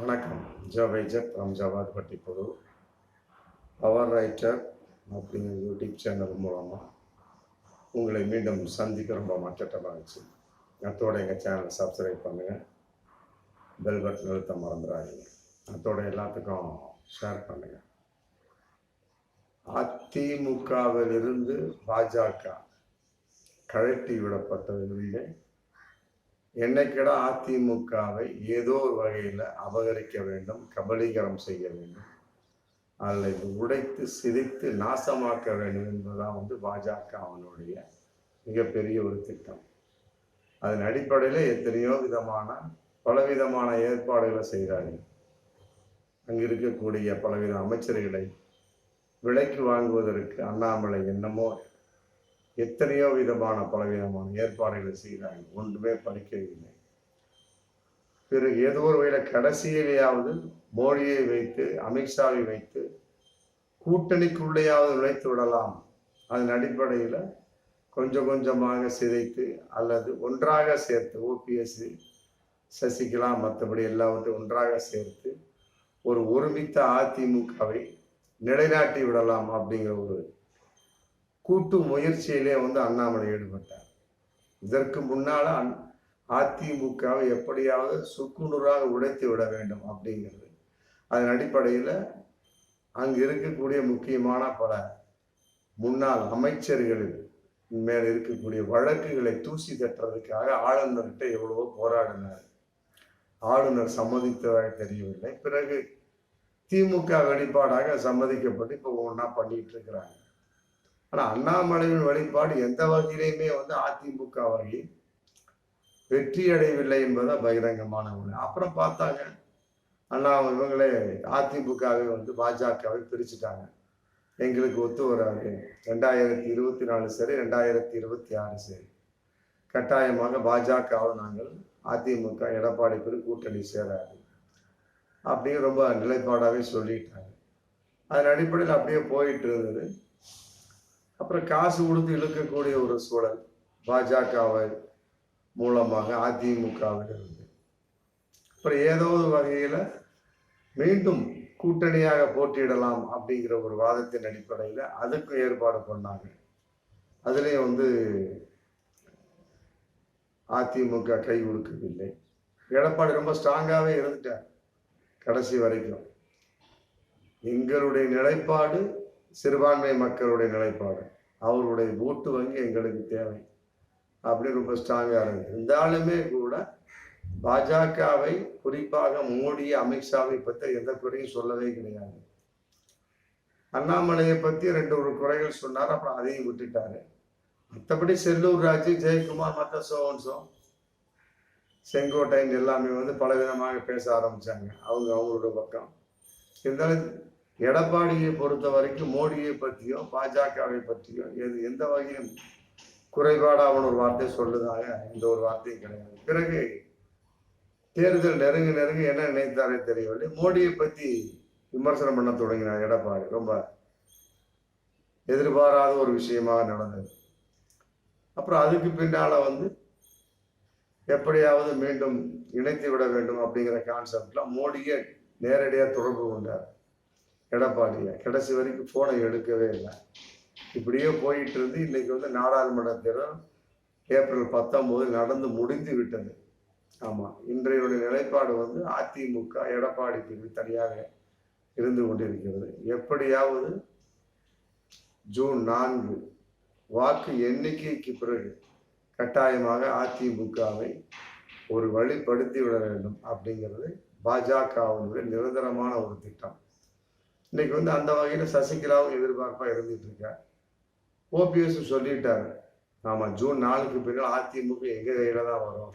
வணக்கம். ஜவைஜர் ஃப்ரம் ஜவாத் பட்டிப்புது பவர் ரைட்டர் அப்படிங்கிற யூடியூப் சேனல் மூலமாக உங்களை மீண்டும் சந்திக்க ரொம்ப மச்சட்டமாக இருந்துச்சு அத்தோட எங்கள் சேனலை சப்ஸ்கிரைப் பண்ணுங்கள் பெல் பட்டன் அழுத்த மறந்துடாதீங்க. அத்தோட எல்லாத்துக்கும் ஷேர் பண்ணுங்கள் அதிமுகவிலிருந்து பாஜக கழட்டி விடப்பட்டதிலே என்னைக்கிட அதிமுகவை ஏதோ ஒரு வகையில் அபகரிக்க வேண்டும் கபலீகரம் செய்ய வேண்டும். அல்லது உடைத்து சிதைத்து நாசமாக்க வேண்டும் என்பதுதான் வந்து பாஜக அவனுடைய மிகப்பெரிய ஒரு திட்டம். அதன் அடிப்படையில் எத்தனையோ விதமான பலவிதமான ஏற்பாடுகளை செய்கிறார்கள். அங்கு இருக்கக்கூடிய பலவித அமைச்சர்களை விலைக்கு வாங்குவதற்கு அண்ணாமலை என்னமோ எத்தனையோ விதமான பலவிதமான ஏற்பாடுகளை செய்கிறாங்க ஒன்றுமே படிக்கவில்லை பிறகு ஏதோ ஒரு வகையில் கடைசியிலேயாவது மோடியை வைத்து அமித்ஷாவை வைத்து கூட்டணிக்குள்ளேயாவது நுழைத்து விடலாம். அதன் அடிப்படையில் கொஞ்சம் கொஞ்சமாக சிதைத்து அல்லது ஒன்றாக சேர்த்து ஓபிஎஸ் சசிகலா மற்றபடி எல்லாவற்றையும் ஒன்றாக சேர்த்து ஒரு ஒருமித்த அதிமுகவை நிலைநாட்டி விடலாம் அப்படிங்கிற ஒரு கூட்டு முயற்சியிலே வந்து அண்ணாமலை ஈடுபட்டார். இதற்கு முன்னால் அதிமுகவை எப்படியாவது சுக்குநூறாக உடைத்து விட வேண்டும் அப்படிங்கிறது. அதன் அடிப்படையில் அங்கு இருக்கக்கூடிய முக்கியமான பல முன்னாள் அமைச்சர்களில் மேல் இருக்கக்கூடிய வழக்குகளை தூசி தட்டுறதுக்காக ஆளுநர்கிட்ட எவ்வளவோ போராடினார். ஆளுநர் சம்மதித்ததாக தெரியவில்லை. பிறகு திமுக வெளிப்பாடாக சம்மதிக்கப்பட்டு இப்போ ஒன்றா பண்ணிட்டு இருக்கிறாங்க. ஆனா அண்ணாமலையின் வழிபாடு எந்த வகையிலையுமே வந்து அதிமுக வகை வெற்றி அடையவில்லை என்பதை பகிரங்கமான ஒண்ணு அப்புறம் பார்த்தாங்க. அண்ணா இவங்களே அதிமுகவை வந்து பாஜகவை பிரிச்சுட்டாங்க. எங்களுக்கு ஒத்து வராது. ரெண்டாயிரத்தி இருபத்தி நாலு சரி ரெண்டாயிரத்தி இருபத்தி ஆறு சரி. கட்டாயமாக பாஜகவை நாங்கள் அதிமுக எடப்பாடி பெரு கூட்டணி சேராது. அப்படின்னு ரொம்ப நிலைப்பாடாகவே சொல்லிட்டாங்க. அதன் அடிப்படையில் அப்படியே போயிட்டு இருந்தது. அப்புறம் காசு கொடுத்து இழுக்கக்கூடிய ஒரு சூழல் பாஜகவை மூலமாக அதிமுகவில் இருந்து. அப்புறம் ஏதோ ஒரு வகையில் மீண்டும் கூட்டணியாக போட்டியிடலாம் அப்படிங்கிற ஒரு வாதத்தின் அடிப்படையில் அதுக்கும் ஏற்பாடு பண்ணாங்க. அதுலேயும் வந்து அதிமுக கை கொடுக்கவில்லை. எடப்பாடி ரொம்ப ஸ்ட்ராங்காகவே இருந்துட்டார் கடைசி வரைக்கும். எங்களுடைய நிலைப்பாடு சிறுபான்மை மக்களுடைய நிலைப்பாடு. அவருடைய ஓட்டு வங்கி எங்களுக்கு தேவை. அப்படின்னு ரொம்ப ஸ்ட்ராங்காக இருந்தது. இருந்தாலுமே கூட பாஜகவை குறிப்பாக மோடி அமித்ஷாவை பற்றி எந்த குறையும் சொல்லவே கிடையாது. அண்ணாமலையை பற்றி ரெண்டு ஒரு குறைகள் சொன்னார் அப்புறம் அதையும் விட்டுட்டாரு. மற்றபடி செல்லூர் ராஜு ஜெயக்குமார் மற்ற சோன்சோ செங்கோட்டையன் எல்லாமே வந்து பலவிதமாக பேச ஆரம்பித்தாங்க அவங்க அவங்களோட பக்கம். இருந்தாலும் எடப்பாடியை பொறுத்த வரைக்கும் மோடியை பற்றியோ பாஜகவை பற்றியோ எது எந்த வகையும் குறைபாடு அவன் ஒரு வார்த்தை சொல்லுதாக இந்த ஒரு வார்த்தையும் கிடையாது. பிறகு தேர்தல் நெருங்க நெருங்க என்ன நினைத்தாரே தெரியவில்லை. மோடியை பற்றி விமர்சனம் பண்ண தொடங்கினார் எடப்பாடி. ரொம்ப எதிர்பாராத ஒரு விஷயமாக நடந்தது. அப்புறம் அதுக்கு பின்னால் வந்து எப்படியாவது மீண்டும் இணைத்து விட வேண்டும் அப்படிங்கிற கான்செப்டில் மோடியை நேரடியாக தொடர்பு கொண்டார். எடப்பாடியை. கடைசி வரைக்கும் ஃபோனை எடுக்கவே இல்லை. இப்படியே போயிட்டு இருந்து இன்னைக்கு வந்து நாடாளுமன்ற தேர்தல் ஏப்ரல் பத்தொம்போது நடந்து முடிந்து விட்டது. ஆமாம் இன்றைய நிலைப்பாடு வந்து அதிமுக எடப்பாடி பிரிவு தனியாக இருந்து கொண்டிருக்கிறது. எப்படியாவது ஜூன் நான்கு வாக்கு எண்ணிக்கைக்கு பிறகு கட்டாயமாக அதிமுகவை ஒரு வழிப்படுத்தி விட வேண்டும் அப்படிங்கிறது பாஜகவினுடைய நிரந்தரமான ஒரு திட்டம். இன்னைக்கு வந்து அந்த வகையில் சசிகலாவும் எதிர்பார்ப்பாக இருந்துட்டு இருக்கார் ஓபிஎஸ் சொல்லிட்டாரு. ஆமாம் ஜூன் நாலுக்கு பின்னால் அதிமுக எங்கள் கையில் தான் வரும்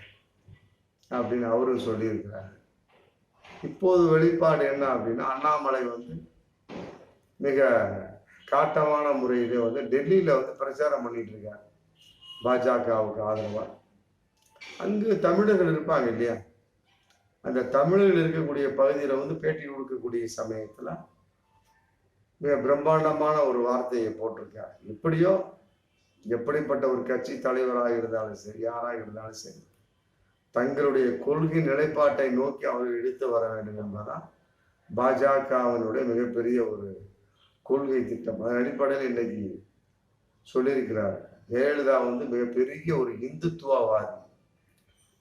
அப்படின்னு அவரும் சொல்லியிருக்கிறார். இப்போது வெளிப்பாடு என்ன அப்படின்னா அண்ணாமலை வந்து மிக காட்டமான முறையிலே வந்து டெல்லியில் வந்து பிரச்சாரம் பண்ணிட்டு இருக்கார். பாஜகவுக்கு ஆதரவாக அங்கு தமிழர்கள் இருப்பாங்க இல்லையா? அந்த தமிழர்கள் இருக்கக்கூடிய பகுதியில் வந்து பேட்டி கொடுக்கக்கூடிய சமயத்தில் மிக பிரம்மாண்டமான ஒரு வார்த்தையை போட்டிருக்கார். எப்படியோ எப்படிப்பட்ட ஒரு கட்சி தலைவராக இருந்தாலும் சரி யாராக இருந்தாலும் சரி தங்களுடைய கொள்கை நிலைப்பாட்டை நோக்கி அவர்கள் எடுத்து வர வேண்டும் என்பதுதான் பாஜகவினுடைய மிகப்பெரிய ஒரு கொள்கை திட்டம். அதன் அடிப்படையில் இன்னைக்கு சொல்லியிருக்கிறார் ஜெயலலிதா வந்து மிகப்பெரிய ஒரு இந்துத்துவவாதி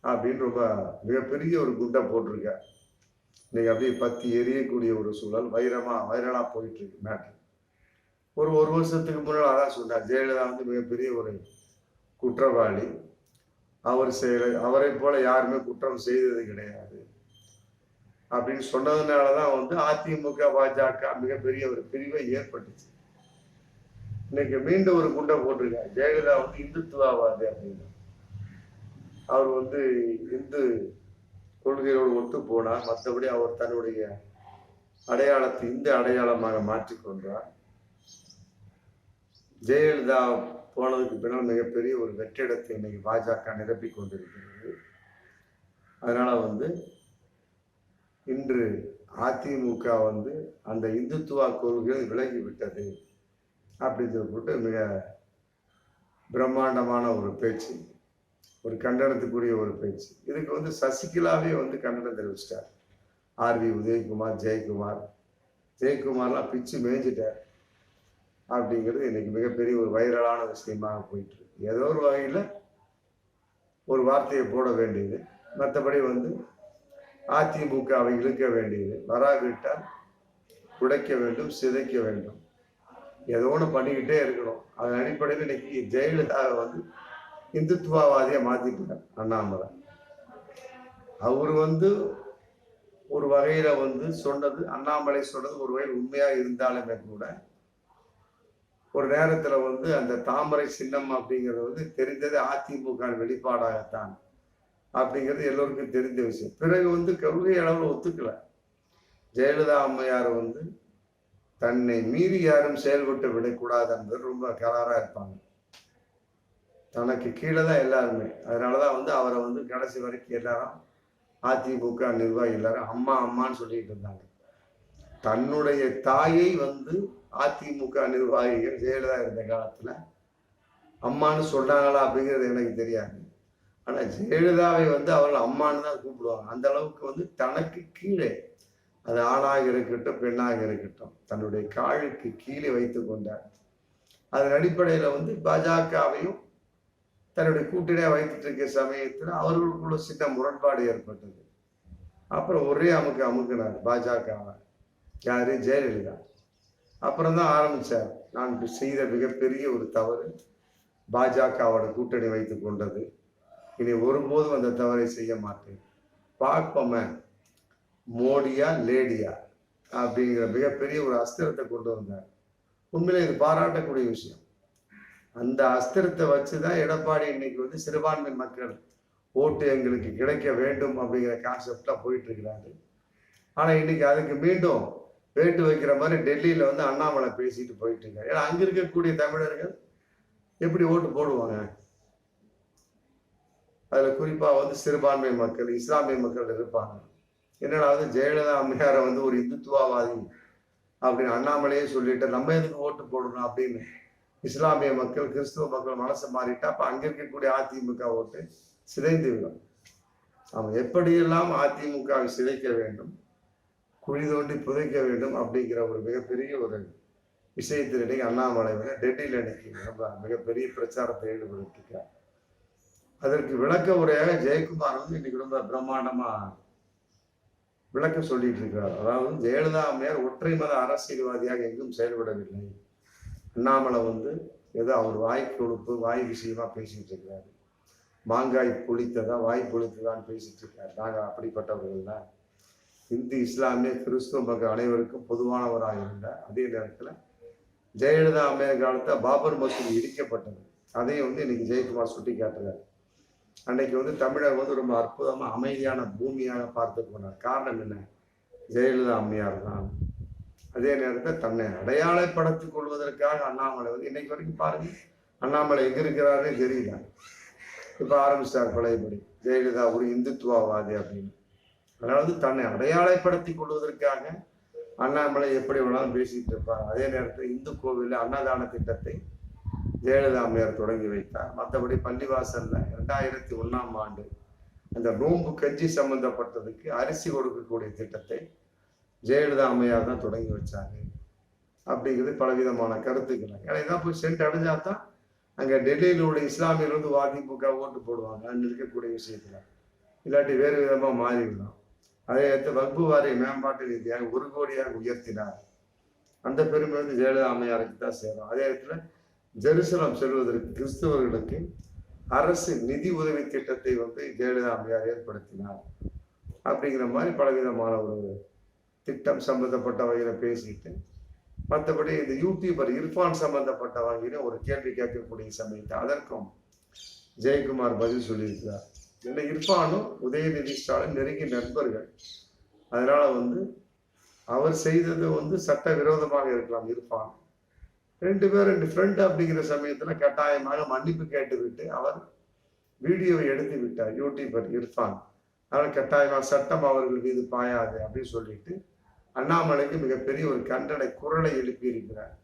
அப்படின்னு ரொம்ப மிகப்பெரிய ஒரு குண்டை போட்டிருக்கார். இன்னைக்கு அப்படியே பத்தி எரியக்கூடிய ஒரு சூழல் வைரமா வைரலா போயிட்டு இருக்கு மேட்ரு ஒரு ஒரு வருஷத்துக்கு முன்னாடி அதான் சொன்னார் ஜெயலலிதா வந்து மிகப்பெரிய ஒரு குற்றவாளி. அவர் செய்கிற அவரை போல யாருமே குற்றம் செய்தது கிடையாது. அப்படின்னு சொன்னதுனால தான் வந்து அதிமுக பாஜக மிகப்பெரிய ஒரு பிரிவை ஏற்பட்டுச்சு. இன்னைக்கு மீண்டும் ஒரு குண்டை போட்டிருக்காரு ஜெயலலிதா வந்து இந்துத்துவவாதி அப்படின்னு. அவர் வந்து இந்து கொள்கையோடு ஒத்து போனார் மற்றபடி அவர் தன்னுடைய அடையாளத்தை இந்த அடையாளமாக மாற்றிக்கொண்டார் ஜெயலலிதா போனதுக்கு பின்னால் மிகப்பெரிய ஒரு வெற்றிடத்தை இன்னைக்கு பாஜக நிரப்பி கொண்டிருக்கிறது. அதனால வந்து இன்று அதிமுக வந்து அந்த இந்துத்துவ கொள்கைகள் விலகிவிட்டது அப்படின்னு சொல்லிட்டு மிக பிரம்மாண்டமான ஒரு பேச்சு. ஒரு கண்டனத்துக்குரிய ஒரு பேச்சு. இதுக்கு வந்து சசிகலாவே வந்து கண்டனம் தெரிவிச்சிட்டார். ஆர்வி உதயகுமார் ஜெயக்குமார். ஜெயக்குமார்லாம் பிச்சு மேய்ஞ்சிட்டார் அப்படிங்கிறது இன்னைக்கு மிகப்பெரிய ஒரு வைரலான விஷயமாக போயிட்டு இருக்கு ஏதோ ஒரு வகையில் ஒரு வார்த்தையை போட வேண்டியது. மற்றபடி வந்து அதிமுகவை இழுக்க வேண்டியது. வராவிட்டால் உடைக்க வேண்டும் சிதைக்க வேண்டும். ஏதோ ஒன்று பண்ணிக்கிட்டே இருக்கணும். அதன் அடிப்படையில் இன்னைக்கு ஜெயலலிதாவை வந்து இந்துத்துவவாதியை மாற்றிட்டார் அண்ணாமலை. அவர் வந்து ஒரு வகையில வந்து சொன்னது அண்ணாமலை சொன்னது ஒரு வகையில் உண்மையாக இருந்தாலுமே கூட ஒரு நேரத்தில் வந்து அந்த தாமரை சின்னம் அப்படிங்கிறது வந்து தெரிந்தது அதிமுக வெளிப்பாடாகத்தான் அப்படிங்கிறது எல்லோருக்கும் தெரிந்த விஷயம். பிறகு வந்து கொள்கை அளவில் ஒத்துக்கல. ஜெயலலிதா அம்மையார் வந்து தன்னை மீறி யாரும் செயல்பட்டு விடக்கூடாது என்பது ரொம்ப கலாராக இருப்பாங்க. தனக்கு கீழே தான் எல்லாருமே. அதனாலதான் வந்து அவரை வந்து கடைசி வரைக்கும் எல்லாரும் அதிமுக நிர்வாகி எல்லாரும் அம்மா அம்மான்னு சொல்லிட்டு இருந்தாங்க. தன்னுடைய தாயை வந்து அதிமுக நிர்வாகிகள் ஜெயலலிதா இருந்த காலத்தில் அம்மான்னு சொல்கிறாங்களா அப்படிங்கிறது எனக்கு தெரியாது. ஆனால் ஜெயலலிதாவை வந்து அவர்கள் அம்மான்னு தான் கூப்பிடுவாங்க. அந்த அளவுக்கு வந்து தனக்கு கீழே அது ஆணாக இருக்கட்டும் பெண்ணாக இருக்கட்டும் தன்னுடைய காலுக்கு கீழே வைத்து கொண்டார். அதன் அடிப்படையில் வந்து பாஜகவையும் தன்னுடைய கூட்டிலே வைத்துட்டு இருக்க சமயத்தில் அவர்களுக்குள்ள சின்ன முரண்பாடு ஏற்பட்டது. அப்புறம் ஒரே அமுக்கு அமுக்குனார். பாஜகவை யாரு? ஜெயலலிதா. அப்புறம் தான் ஆரம்பித்தார் நான் செய்த மிகப்பெரிய ஒரு தவறு பாஜகவோட கூட்டணி வைத்துக் கொண்டது. இனி ஒருபோதும் அந்த தவறை செய்ய மாட்டேன். பார்ப்போமே. மோடியா லேடியா? அப்படிங்கிற மிகப்பெரிய ஒரு அஸ்திரத்தை கொண்டு வந்தார். உண்மையிலே இது பாராட்டக்கூடிய விஷயம். அந்த அஸ்திரத்தை வச்சு தான் எடப்பாடி இன்னைக்கு வந்து சிறுபான்மை மக்கள் ஓட்டு எங்களுக்கு கிடைக்க வேண்டும் அப்படிங்கிற கான்செப்டாக போயிட்டு இருக்கிறாரு. ஆனால் இன்னைக்கு அதுக்கு மீண்டும் வேட்டு வைக்கிற மாதிரி டெல்லியில் வந்து அண்ணாமலை பேசிட்டு போயிட்டு இருக்காரு. ஏன்னா அங்கே இருக்கக்கூடிய தமிழர்கள் எப்படி ஓட்டு போடுவாங்க? அதில் குறிப்பாக வந்து சிறுபான்மை மக்கள் இஸ்லாமிய மக்கள் இருப்பாங்க. என்னடா வந்து ஜெயலலிதா அம்மையாரை வந்து ஒரு இந்துத்துவவாதி அப்படின்னு அண்ணாமலையே சொல்லிட்டு நம்ம எதுக்கு ஓட்டு போடணும் அப்படின்னு இஸ்லாமிய மக்கள் கிறிஸ்துவ மக்கள் மனசை மாறிட்டா அப்ப அங்க இருக்கக்கூடிய அதிமுக ஓட்டு சிதைந்து விடும். அவன் எப்படியெல்லாம் அதிமுகவை சிதைக்க வேண்டும் குழி தோண்டி புதைக்க வேண்டும் அப்படிங்கிற ஒரு மிகப்பெரிய ஒரு விஷயத்தில் இன்னைக்கு அண்ணாமலை டெல்லியில் இன்னைக்கு மிகப்பெரிய பிரச்சாரத்தை ஈடுபடுத்திருக்கார். அதற்கு விளக்க உரையாக ஜெயக்குமார் வந்து இன்னைக்கு ரொம்ப பிரம்மாண்டமா விளக்கம் சொல்லிட்டு இருக்கிறார். அதாவது ஜெயலலிதா அம்மையார் ஒற்றை மத அரசியல்வாதியாக எங்கும் செயல்படவில்லை. அண்ணாமலை வந்து ஏதோ அவர் வாய் கொழுப்பு வாய் விஷயமா பேசிட்டு இருக்கிறாரு மாங்காய் புளித்ததா வாய் புளித்ததான்னு பேசிட்டு இருக்காரு. நாங்கள் அப்படிப்பட்டவர்கள் தான் இந்து இஸ்லாமிய கிறிஸ்துவ மக்கள் அனைவருக்கும் பொதுவானவராக இருந்தார் அதே நேரத்தில் ஜெயலலிதா அம்மையார் காலத்தில் பாபர் மசூதி இடிக்கப்பட்டது. அதையும் வந்து இன்னைக்கு ஜெயக்குமார் சுட்டி காட்டுறாரு அன்னைக்கு வந்து தமிழகம் வந்து ரொம்ப அற்புதமாக அமைதியான பூமியாக பார்த்து போனார். காரணம் என்ன? ஜெயலலிதா அம்மையார் தான். அதே நேரத்தில் தன்னை அடையாளப்படுத்திக் கொள்வதற்காக அண்ணாமலை வந்து இன்னைக்கு வரைக்கும் பாருங்க அண்ணாமலை எங்க இருக்கிறாரு தெரியல. இப்ப ஆரம்பிச்சார் பழையபடி. ஜெயலலிதா ஒரு இந்துத்துவவாதி அப்படின்னு. அதனால வந்து தன்னை அடையாளப்படுத்திக் கொள்வதற்காக அண்ணாமலை எப்படி வேணாலும் பேசிட்டு இருப்பார். அதே நேரத்தில் இந்து கோவிலில் அன்னதான திட்டத்தை ஜெயலலிதா அம்மையார் தொடங்கி வைத்தார். மற்றபடி பள்ளிவாசல்ல இரண்டாயிரத்தி ஒன்னாம் ஆண்டு அந்த நோம்பு கஞ்சி சம்பந்தப்பட்டதுக்கு அரிசி கொடுக்கக்கூடிய திட்டத்தை ஜெயலலிதா அம்மையார் தான் தொடங்கி வச்சாங்க அப்படிங்கிறது பலவிதமான கருத்துக்கள். ஏன்னா இதான் போய் சென்ட் அடைஞ்சா தான் அங்கே டெல்லியில் உள்ள இஸ்லாமியர் வந்து அதிமுக ஓட்டு போடுவாங்க. அங்கே இருக்கக்கூடிய விஷயத்தில். இல்லாட்டி வேறு விதமாக மாறிவிடலாம் அதே அடுத்து வகுப்பு வாரிய மேம்பாட்டு ரீதியாக ஒரு கோடியாக உயர்த்தினார். அந்த பெருமை வந்து ஜெயலலிதா அம்மையாருக்கு தான் சேரும். அதே இடத்துல ஜெருசலம் செல்வதற்கு கிறிஸ்தவர்களுக்கு அரசு நிதி உதவி திட்டத்தை வந்து ஜெயலலிதா அம்மையார் ஏற்படுத்தினார். அப்படிங்கிற மாதிரி பலவிதமான ஒரு திட்டம் சம்பந்தப்பட்ட வகையில் பேசிட்டு மற்றபடி இந்த யூடியூபர் இர்ஃபான் சம்பந்தப்பட்ட வகையில ஒரு கேள்வி கேட்கக்கூடிய சமயத்தை அதற்கும் ஜெயக்குமார் பதில் சொல்லியிருக்கிறார். ஏன்னா இர்ஃபானும் உதயநிதி ஸ்டாலின் நெருங்கிய நண்பர்கள். அதனால வந்து அவர் செய்தது வந்து சட்ட விரோதமாக இருக்கலாம் இர்ஃபான். ரெண்டு பேரும் டிஃப்ரெண்ட் அப்படிங்கிற சமயத்துல கட்டாயமாக மன்னிப்பு கேட்டுவிட்டு அவர் வீடியோவை எடுத்து விட்டார் யூடியூபர் இர்ஃபான். அதனால் கட்டாயமாக சட்டம் அவர்கள் மீது பாயாது அப்படின்னு சொல்லிட்டு அண்ணாமலைக்கு மிகப்பெரிய ஒரு கண்டனை குரலை எழுப்பி இருக்கிறார்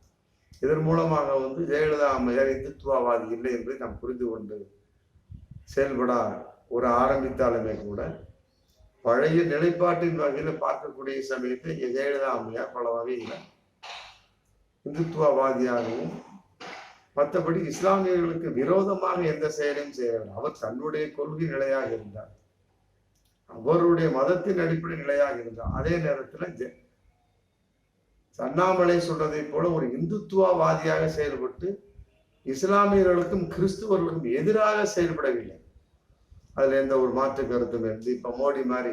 இதன் மூலமாக வந்து ஜெயலலிதா அம்மையார் இந்துத்துவவாதி இல்லை என்பதை நாம் புரிந்து கொண்டு செயல்பட ஒரு ஆரம்பித்தாலுமே கூட பழைய நிலைப்பாட்டின் வகையில் பார்க்கக்கூடிய சமயத்தை ஜெயலலிதா அம்மையார் பல வகையில் இந்துத்துவவாதியாகவும் மற்றபடி இஸ்லாமியர்களுக்கு விரோதமாக எந்த செயலையும் செய்யவில்லை. அவர் தன்னுடைய கொள்கை நிலையாக இருந்தார். அவருடைய மதத்தின் அடிப்படை நிலையாக இருந்தார். அதே நேரத்தில் ஜெ- அண்ணாமலை சொல்றதை போல ஒரு இந்துத்துவவாதியாக செயல்பட்டு இஸ்லாமியர்களுக்கும் கிறிஸ்துவர்களுக்கும் எதிராக செயல்படவில்லை. அதுல எந்த ஒரு மாற்று கருத்தும் இருந்து இப்ப மோடி மாதிரி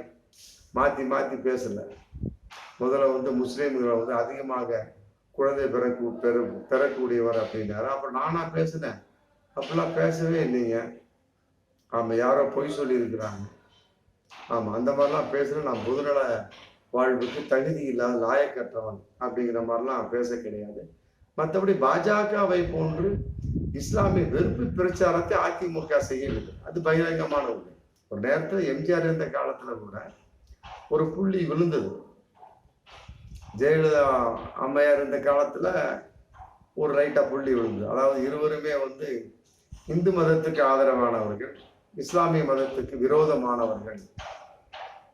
மாத்தி மாத்தி பேசல. முதல்ல வந்து முஸ்லீம்களை வந்து அதிகமாக குழந்தை பிறக்கு பெரு பெறக்கூடியவர் அப்படின்னாரு. அப்புறம் நானா பேசினேன். அப்படிலாம் பேசவே இல்லைங்க. ஆமா யாரோ பொய் சொல்லியிருக்கிறாங்க. ஆமா அந்த மாதிரிலாம் பேசுறேன் நான் பொதுநல வாழ்வுக்கு தகுதி இல்லாத லாயக்கற்றவன் அப்படிங்கிற மாதிரிலாம் பேச கிடையாது. மற்றபடி பாஜகவை போன்று இஸ்லாமிய வெறுப்பு பிரச்சாரத்தை அதிமுக செய்யவில்லை. அது பகிரங்கமான உண்மை. ஒரு நேரத்தில் எம்ஜிஆர் இருந்த காலத்துல கூட ஒரு புள்ளி விழுந்தது. ஜெயலலிதா அம்மையார் இருந்த காலத்துல ஒரு ரைட்டா புள்ளி விழுந்தது. அதாவது இருவருமே வந்து இந்து மதத்துக்கு ஆதரவானவர்கள் இஸ்லாமிய மதத்துக்கு விரோதமானவர்கள்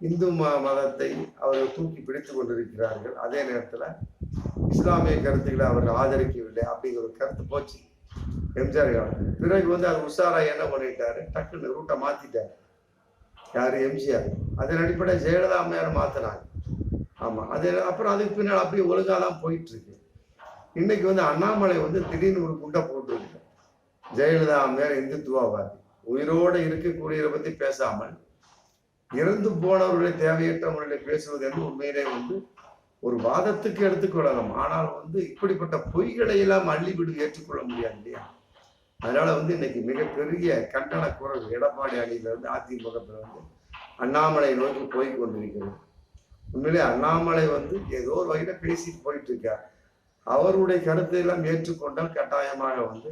இந்து ம மதத்தை அவர்கள் தூக்கி பிடித்து கொண்டிருக்கிறார்கள். அதே நேரத்தில் இஸ்லாமிய கருத்துக்களை அவர்கள் ஆதரிக்கவில்லை அப்படிங்கிற ஒரு கருத்து போச்சு. எம்ஜிஆர் பிறகு வந்து அது உஷாரா என்ன பண்ணிட்டாரு? டக்குன்னு ரூட்டை மாத்திட்டாரு. யாரு? எம்ஜிஆர். அதன் அடிப்படை ஜெயலலிதா அம்மையார் மாத்தினாங்க. ஆமா. அது அப்புறம் அதுக்கு பின்னால் அப்படியே ஒழுங்கா தான் போயிட்டு இருக்கு இன்னைக்கு வந்து அண்ணாமலை வந்து திடீர்னு ஒரு குண்டை போட்டுருக்கு ஜெயலலிதா அம்மையார் இந்துத்துவவாதி. உயிரோடு இருக்கக்கூடியதை பத்தி பேசாமல் இறந்து போனவர்களை தேவையற்ற முறையில் பேசுவது என்று உண்மையிலே வந்து ஒரு வாதத்துக்கு எடுத்துக்கொள்ளலாம். ஆனால் வந்து இப்படிப்பட்ட பொய்களை எல்லாம் அள்ளிவிடு ஏற்றுக்கொள்ள முடியாது இல்லையா? அதனால வந்து இன்னைக்கு மிகப்பெரிய கண்டன குரல் எடப்பாடி அணியில இருந்து வந்து அண்ணாமலை நோக்கி போய் கொண்டிருக்கிறது. உண்மையிலே அண்ணாமலை வந்து ஏதோ ஒரு வகையில பேசிட்டு போயிட்டு இருக்கார். அவருடைய கருத்தை எல்லாம் ஏற்றுக்கொண்டால் கட்டாயமாக வந்து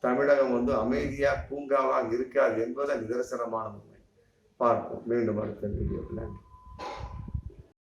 தமிழகம் வந்து அமைதியா பூங்காவாக இருக்காது என்பது நிதர்சனமான உண்மை பார்ப்போம். மீண்டும் அடுத்த வீடியோ நன்றி